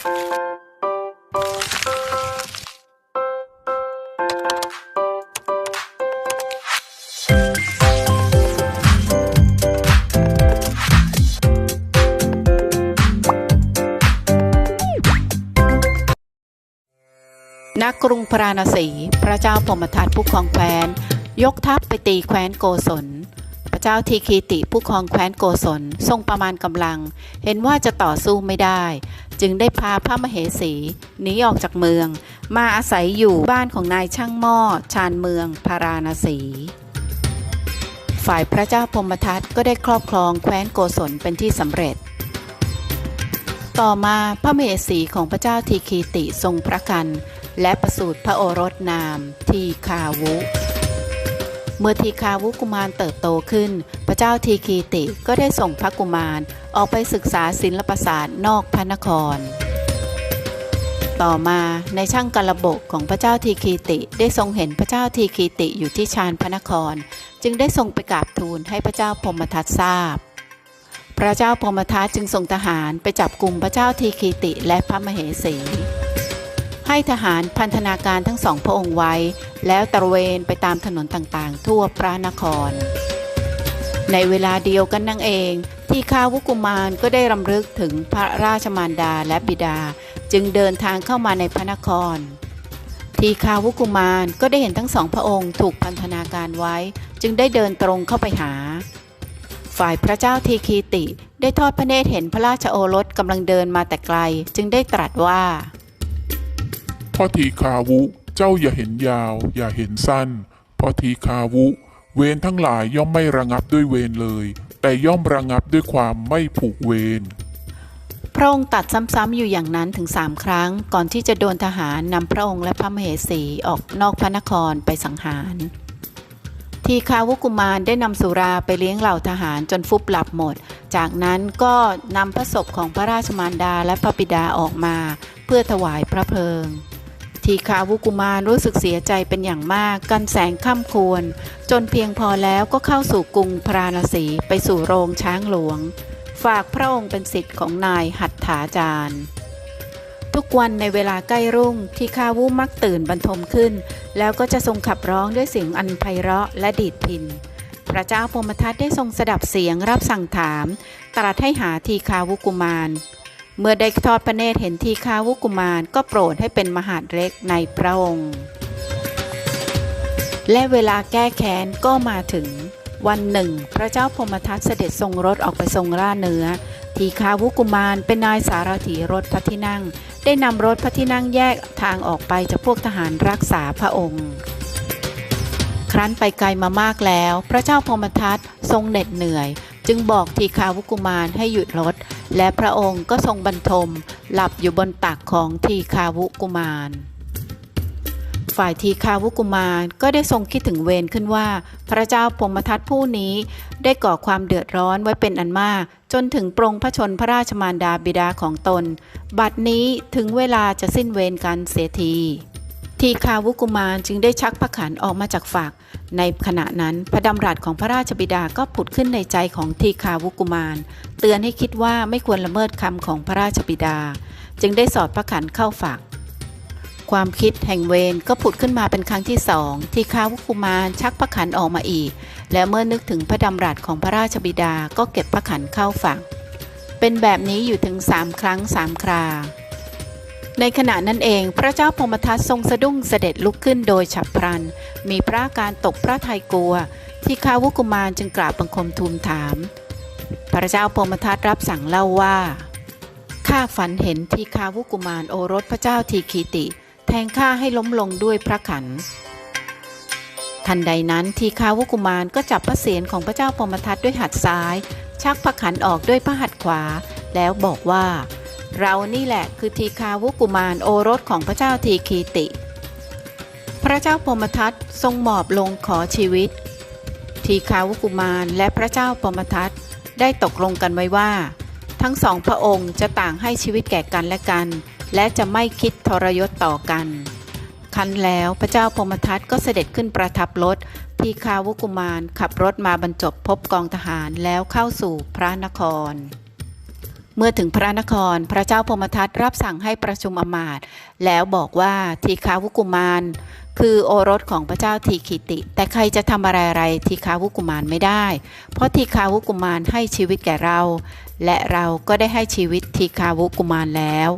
ณกรุงพราณสี พระเจ้าพรหมทัตผู้ครองแคว้น ยกทัพไปตีแคว้นโกศล พระเจ้าทีคีติผู้ครองแคว้นโกศลทรงประมาณกำลัง เห็นว่าจะต่อสู้ไม่ได้ จึงได้พาพระมเหสีหนีออกจากเมือง มาอาศัยอยู่บ้านของนายช่างหม้อชานเมืองพาราณสีฝ่ายพระเจ้าพมทัตก็ได้ครอบครองแคว้นโกศลเป็นที่สำเร็จ ต่อมาพระมเหสีของพระเจ้าทีคีติทรงพระกัน และประสูติพระโอรสนามทีคาวุ เมื่อทีคาวุกุมารเติบโตขึ้น เจ้าทีคีติก็ได้ส่งพระกุมารออกไปศึกษาศิลปศาสตร์นอกพระนคร ต่อมาในช่างกระบกของพระเจ้าทีคีติได้ทรงเห็นพระเจ้าทีคีติอยู่ที่ชานพระนคร จึงได้ทรงไปกราบทูลให้พระเจ้าพมทัตทราบ พระเจ้าพมทัตจึงส่งทหารไปจับกลุ่มพระเจ้าทีคีติและพระมเหสีให้ทหารพันธนาการทั้งสองพระองค์ไว้ แล้วตระเวนไปตามถนนต่างๆ ทั่วพระนคร ในเวลาเดียวกันนั่งเอง ที่ข้าวุกุมารก็ได้รำลึกถึงพระราชมารดาและบิดา จึงเดินทางเข้ามาในพระนคร ทีคาวุกุมารก็ได้เห็นทั้งสองพระองค์ถูกพันธนาการไว้ จึงได้เดินตรงเข้าไปหา ฝ่ายพระเจ้าทีคีติได้ทอดพระเนตรเห็นพระราชโอรสกำลังเดินมาแต่ไกล จึงได้ตรัสว่าพ่อทีคาวุ เจ้าอย่าเห็นยาว อย่าเห็นสั้นพ่อทีคาวุ เวรทั้งหลายย่อมไม่ระงับด้วยเวรเลย แต่ย่อมระงับด้วยความไม่ผูกเวรพระองค์ตัดซ้ำๆอยู่อย่างนั้นถึงสามครั้ง ก่อนที่จะโดนทหารนำพระองค์และพระมเหสีออกนอกพระนครไปสังหาร ทีคาวุกุมารได้นำสุราไปเลี้ยงเหล่าทหารจนฟุบหลับหมด จากนั้นก็นำพระศพของพระราชมารดาและพระบิดาออกมา เพื่อถวายพระเพลิง ทีคาวุกุมารรู้สึกเสียใจเป็นอย่างมาก กันแสงค่ำควร จนเพียงพอแล้วก็เข้าสู่กรุงพราณสีไปสู่โรงช้างหลวง ฝากพระองค์เป็นสิทธิ์ของนายหัตถาจารย์ทุกวันในเวลาใกล้รุ่งที่ข้าวุมักตื่นบรรทมขึ้น แล้วก็จะทรงขับร้องด้วยเสียงอันไพเราะและดีดพิน พระเจ้าพรมทัตได้ทรงสดับเสียงรับสั่งถาม ตรัสให้หาทีคาวุกุมาร เมื่อได้ทอดพระเนตรเห็นทีคาวุกุมารก็โปรดให้เป็นมหาดเล็กในพระองค์ และเวลาแก้แค้นก็มาถึง วันหนึ่ง พระเจ้าพมทัตเสด็จทรงรถออกไปทรงล่าเนื้อ ทีคาวุกุมารเป็นนายสารถีรถพระที่นั่ง ได้นำรถพระที่นั่งแยกทางออกไปจากพวกทหารรักษาพระองค์ ครั้นไปไกลมามากแล้ว พระเจ้าพมทัตทรงเหน็ดเหนื่อย จึงบอกทีคาวุกุมารให้หยุดรถ และพระองค์ก็ทรงบรรทม หลับอยู่บนตักของทีคาวุกุมาร ฝ่ายทีคาวุกุมารก็ได้ทรงคิดถึงเวรขึ้นว่า พระเจ้าพรมทัตผู้นี้ได้ก่อความเดือดร้อนไว้เป็นอันมาก จนถึงปรงพระชนพระราชมารดาบิดาของตน บัดนี้ถึงเวลาจะสิ้นเวรกันเสียที ทีคาวุกุมารจึงได้ชักพระขันออกมาจากฝัก ในขณะนั้นพระดำรัสของพระราชบิดาก็ผุดขึ้นในใจของทีคาวุกุมาร เตือนให้คิดว่าไม่ควรละเมิดคำของพระราชบิดา จึงได้สอดพระขันเข้าฝัก ความคิดแห่งเวรก็ผุดขึ้นมาเป็นครั้งที่สองที่ข้าวุกุมารชักพระขันออกมาอีก และเมื่อนึกถึงพระดำรัสของพระราชบิดาก็เก็บพระขันเข้าฝัก เป็นแบบนี้อยู่ถึงสามครั้งสามครา ในขณะนั้นเอง พระเจ้าพรมทัตทรงสะดุ้งเสด็จลุกขึ้นโดยฉับพลัน มีพระการตกพระทัยกลัว ที่ข้าวุกุมารจึงกราบบังคมทูลถาม พระเจ้าพรมทัตรับสั่งเล่าว่าข้าฝันเห็นที่ข้าวุกุมารโอรสพระเจ้าทีคีติ แทงข้าให้ล้มลงด้วยพระขันทันใดนั้นทีคาวุกุมารก็จับพระเศียรของพระเจ้าพรมทัตด้วยหัดซ้าย ชักพระขันออกด้วยพระหัตถ์ขวา แล้วบอกว่า เรานี่แหละคือทีคาวุกุมารโอรสของพระเจ้าทีคีติ พระเจ้าพรมทัตทรงหมอบลงขอชีวิต ทีคาวุกุมารและพระเจ้าพรมทัตได้ตกลงกันไว้ว่า ทั้งสองพระองค์จะต่างให้ชีวิตแก่กันและกัน และจะไม่คิดทรยศต่อกัน คันแล้วพระเจ้าพรมทัตก็เสด็จขึ้นประทับรถทีคาวุกุมารขับรถมาบรรจบพบกองทหารแล้วเข้าสู่พระนคร เมื่อถึงพระนครพระเจ้าพมทัตรับสั่งให้ประชุมอมาตย์แล้วบอกว่าทีคาวุกุมารคือโอรสของพระเจ้าทีคิติ แต่ใครจะทำอะไรอะไรทีคาวุกุมารไม่ได้ เพราะทีคาวุกุมารให้ชีวิตแก่เรา และเราก็ได้ให้ชีวิตทีคาวุกุมารแล้ว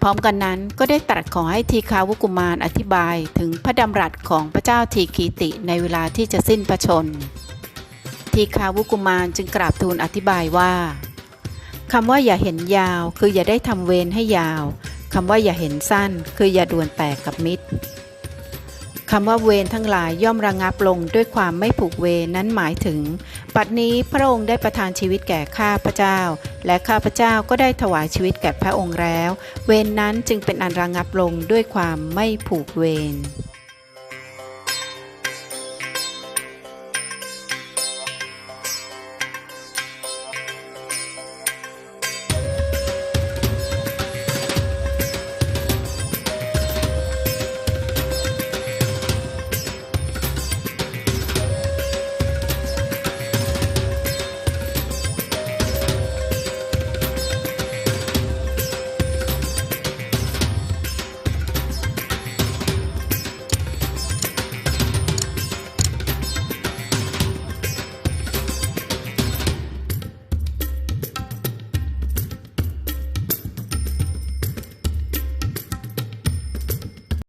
พร้อมกันนั้นก็ได้ตรัสขอให้ทีคาวุกุมารอธิบายถึงพระดำรัสของพระเจ้าทีคีติในเวลาที่จะสิ้นพระชน ทีคาวุกุมารจึงกราบทูลอธิบายว่า คำว่าอย่าเห็นยาว คืออย่าได้ทำเวรให้ยาวคำว่าอย่าเห็นสั้น คืออย่าด่วนแตกกับมิตรคำว่าเวรทั้งหลายย่อมระงับลงด้วยความไม่ผูกเวรนั้นหมายถึง ปัดนี้พระองค์ได้ประทานชีวิตแก่ข้าพระเจ้า และข้าพระเจ้าก็ได้ถวายชีวิตแก่พระองค์แล้ว เวรนั้นจึงเป็นอันระงับลงด้วยความไม่ผูกเวร